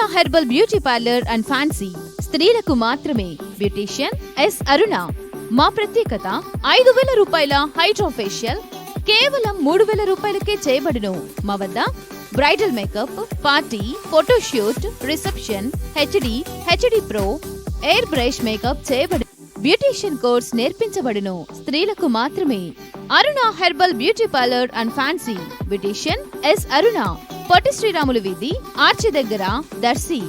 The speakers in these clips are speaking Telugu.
Aruna herbal beauty parlour and fancy స్త్రీలకు మాత్రమే. బ్యూటీషియన్ ఎస్ అరుణ మా ప్రత్యేకత ఐదు వేల రూపాయల హైడ్రో ఫేషియల్ కేవలం మూడు వేల రూపాయలకే చేయబడును. మా వద్ద bridal makeup party photoshoot reception HD HD pro air brush makeup చేయబడు beautician course నేర్పించబడును. స్త్రీలకు మాత్రమే. Aruna herbal beauty parlour and fancy. Beautician S Aruna. Potti Sriramulu వీధి ఆర్చి దగ్గర దర్శి.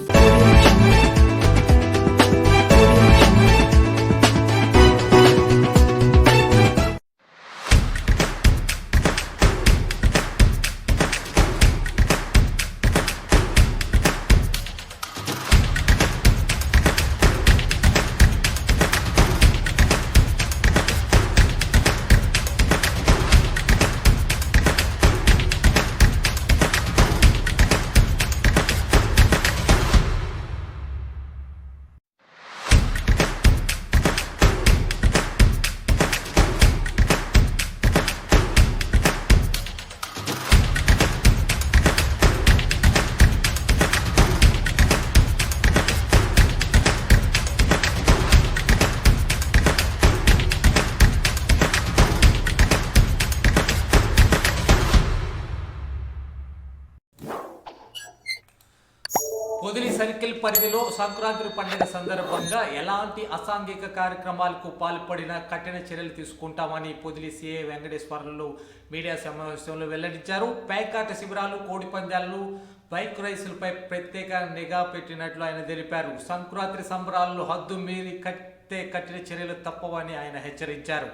పొదిలి సర్కిల్ పరిధిలో సంక్రాంతి పండుగ సందర్భంగా ఎలాంటి అసాంఘిక కార్యక్రమాలకు పాల్పడిన కఠిన చర్యలు తీసుకుంటామని పొదిలి సిఏ వెంకటేశ్వర్లు మీడియా సమావేశంలో వెల్లడించారు. పేకాట శిబిరాలు కోడి పందాలు బైక్ రైసులపై ప్రత్యేక నిఘా పెట్టినట్లు ఆయన తెలిపారు. సంక్రాంతి సంబరాల్లో హద్దు మీరి కట్టే కఠిన చర్యలు తప్పవని ఆయన హెచ్చరించారు.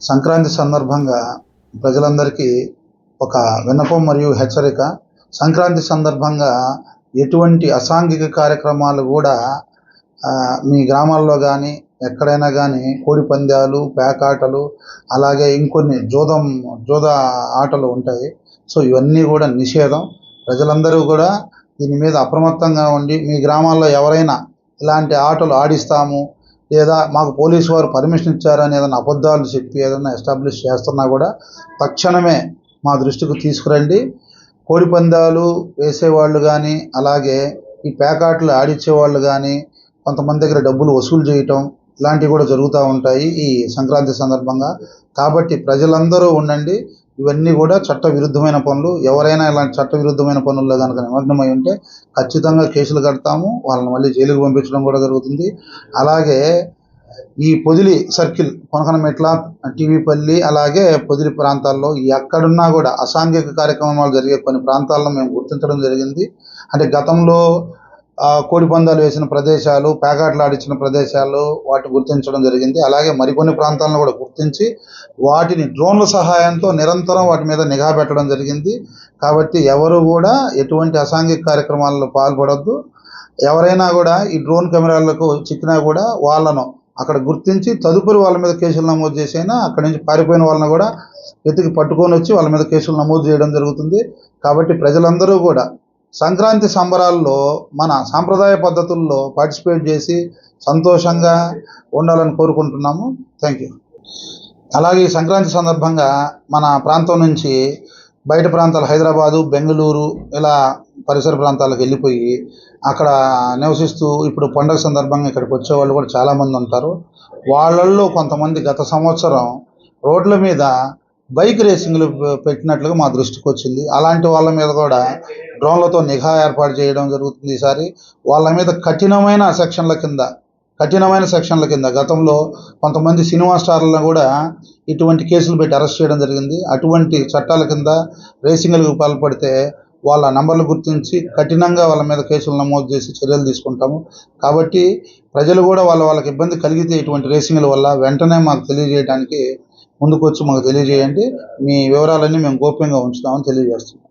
సంక్రాంతి సందర్భంగా ప్రజలందరికీ ఒక విన్నపం మరియు హెచ్చరిక. సంక్రాంతి సందర్భంగా ఎటువంటి అసాంఘిక కార్యక్రమాలు కూడా మీ గ్రామాల్లో కానీ ఎక్కడైనా కానీ కోడి పందాలు పేకాటలు అలాగే ఇంకొన్ని జూదం జూద ఆటలు ఉంటాయి. సో ఇవన్నీ కూడా నిషేధం. ప్రజలందరూ కూడా దీని మీద అప్రమత్తంగా ఉండి మీ గ్రామాల్లో ఎవరైనా ఇలాంటి ఆటలు ఆడిస్తాము లేదా మాకు పోలీసు వారు పర్మిషన్ ఇచ్చారని ఏదైనా అబద్ధాలు చెప్పి ఏదైనా ఎస్టాబ్లిష్ చేస్తున్నా కూడా తక్షణమే మా దృష్టికి తీసుకురండి. కోడి పందాలు వేసేవాళ్ళు కానీ అలాగే ఈ పేకాట్లు ఆడిచ్చేవాళ్ళు కానీ కొంతమంది దగ్గర డబ్బులు వసూలు చేయటం ఇలాంటివి కూడా జరుగుతూ ఉంటాయి ఈ సంక్రాంతి సందర్భంగా. కాబట్టి ప్రజలందరూ ఉండండి ఇవన్నీ కూడా చట్ట విరుద్ధమైన పనులు. ఎవరైనా ఇలాంటి చట్ట విరుద్ధమైన పనుల్లో కనుక నిమగ్నమై ఉంటే ఖచ్చితంగా కేసులు కడతాము. వాళ్ళని మళ్ళీ జైలుకు పంపించడం కూడా జరుగుతుంది. అలాగే ఈ పొదిలి సర్కిల్ కొనకనమెట్ల టీవీపల్లి అలాగే పొదిలి ప్రాంతాల్లో ఎక్కడున్నా కూడా అసాంఘిక కార్యక్రమాలు జరిగే కొన్ని ప్రాంతాల్లో మేము గుర్తించడం జరిగింది. అంటే గతంలో కోడి పందాలు వేసిన ప్రదేశాలు పేకాట్లు ఆడించిన ప్రదేశాలు వాటిని గుర్తించడం జరిగింది. అలాగే మరికొన్ని ప్రాంతాలను కూడా గుర్తించి వాటిని డ్రోన్ల సహాయంతో నిరంతరం వాటి మీద నిఘా పెట్టడం జరిగింది. కాబట్టి ఎవరు కూడా ఎటువంటి అసాంఘిక కార్యక్రమాల్లో పాల్పడద్దు. ఎవరైనా కూడా ఈ డ్రోన్ కెమెరాలకు చిక్కినా కూడా వాళ్ళను అక్కడ గుర్తించి తదుపరి వాళ్ళ మీద కేసులు నమోదు చేసైనా అక్కడి నుంచి పారిపోయిన వాళ్ళని కూడా వెతికి పట్టుకొని వచ్చి వాళ్ళ మీద కేసులు నమోదు చేయడం జరుగుతుంది. కాబట్టి ప్రజలందరూ కూడా సంక్రాంతి సంబరాల్లో మన సాంప్రదాయ పద్ధతుల్లో పార్టిసిపేట్ చేసి సంతోషంగా ఉండాలని కోరుకుంటున్నాము. థ్యాంక్ యూ అలాగే ఈ సంక్రాంతి సందర్భంగా మన ప్రాంతం నుంచి బయట ప్రాంతాలు హైదరాబాదు బెంగళూరు ఇలా పరిసర ప్రాంతాలకు వెళ్ళిపోయి అక్కడ నివసిస్తూ ఇప్పుడు పండగ సందర్భంగా ఇక్కడికి వచ్చే వాళ్ళు కూడా చాలామంది ఉంటారు. వాళ్ళల్లో కొంతమంది గత సంవత్సరం రోడ్ల మీద బైక్ రేసింగ్లు పెట్టినట్లుగా మా దృష్టికి వచ్చింది. అలాంటి వాళ్ళ మీద కూడా డ్రోన్లతో నిఘా ఏర్పాటు చేయడం జరుగుతుంది ఈసారి. వాళ్ళ మీద కఠినమైన సెక్షన్ల కింద కఠినమైన సెక్షన్ల కింద గతంలో కొంతమంది సినిమా స్టార్లను కూడా ఇటువంటి కేసులు పెట్టి అరెస్ట్ చేయడం జరిగింది. అటువంటి చట్టాల కింద రేసింగ్లకు పాల్పడితే వాళ్ళ నంబర్లు గుర్తించి కఠినంగా వాళ్ళ మీద కేసులు నమోదు చేసి చర్యలు తీసుకుంటాము. కాబట్టి ప్రజలు కూడా వాళ్ళ వాళ్ళకి ఇబ్బంది కలిగితే ఇటువంటి రేసింగ్ల వల్ల వెంటనే మాకు తెలియజేయడానికి ముందుకు వచ్చి మాకు తెలియజేయండి. మీ వివరాలన్నీ మేము గోప్యంగా ఉంచుతామని తెలియజేస్తున్నాం.